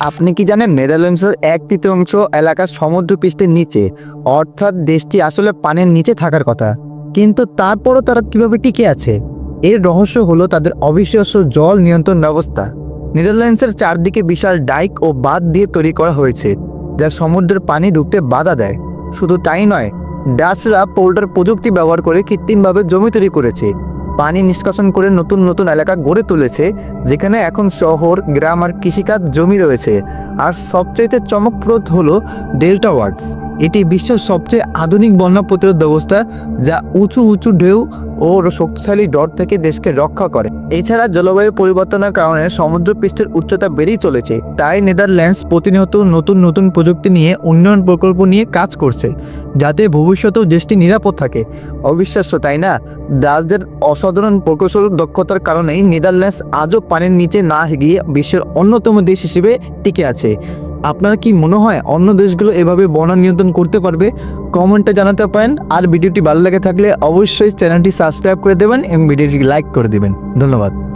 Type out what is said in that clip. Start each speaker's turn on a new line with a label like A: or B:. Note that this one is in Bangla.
A: আপনি কি জানেন, নেদারল্যান্ডসের এক তৃতীয়াংশ এলাকা সমুদ্রপৃষ্ঠের নিচে, অর্থাৎ দেশটি আসলে পানির নিচে থাকার কথা। কিন্তু তারপরও তারা কীভাবে টিকে আছে? এর রহস্য হলো তাদের অবিশ্বাস্য জল নিয়ন্ত্রণ ব্যবস্থা। নেদারল্যান্ডসের চারদিকে বিশাল ডাইক ও বাঁধ দিয়ে তৈরি করা হয়েছে, যা সমুদ্রের পানি ঢুকতে বাধা দেয়। শুধু তাই নয়, ডাচরা পোল্টার প্রযুক্তি ব্যবহার করে কৃত্রিমভাবে জমি তৈরি করেছে। পানি নিষ্কাশন করে নতুন নতুন এলাকা গড়ে তুলেছে, যেখানে এখন শহর, গ্রাম আর কৃষিকাজ জমি রয়েছে। আর সবচেয়ে চমকপ্রদ হলো ডেল্টা ওয়ার্ডস। এটি বিশ্বের সবচেয়ে আধুনিক বন্যা প্রতিরোধ ব্যবস্থা, যা উঁচু উঁচু ঢেউ ও শক্তিশালী ডট থেকে দেশকে রক্ষা করে। এছাড়া জলবায়ু পরিবর্তনের কারণে সমুদ্রপৃষ্ঠের উচ্চতা বেড়েই চলেছে। তাই নেদারল্যান্ডস প্রতিনিয়ত নতুন নতুন প্রযুক্তি নিয়ে উন্নয়ন প্রকল্প নিয়ে কাজ করছে, যাতে ভবিষ্যতেও দেশটি নিরাপদ থাকে। অবিশ্বাস্য, তাই না? দাসদের অসাধারণ প্রকৌশল দক্ষতার কারণেই নেদারল্যান্ডস আজও পানির নিচে না গিয়ে বিশ্বের অন্যতম দেশ হিসেবে টিকে আছে। আপনার কি মনে হয় অন্য দেশগুলো এভাবে বন্যা নিয়ন্ত্রণ করতে পারবে? কমেন্টে জানাতে পারেন। আর ভিডিওটি ভালো লাগে থাকলে অবশ্যই চ্যানেলটি সাবস্ক্রাইব করে দেবেন এবং ভিডিওটি লাইক করে দেবেন। ধন্যবাদ।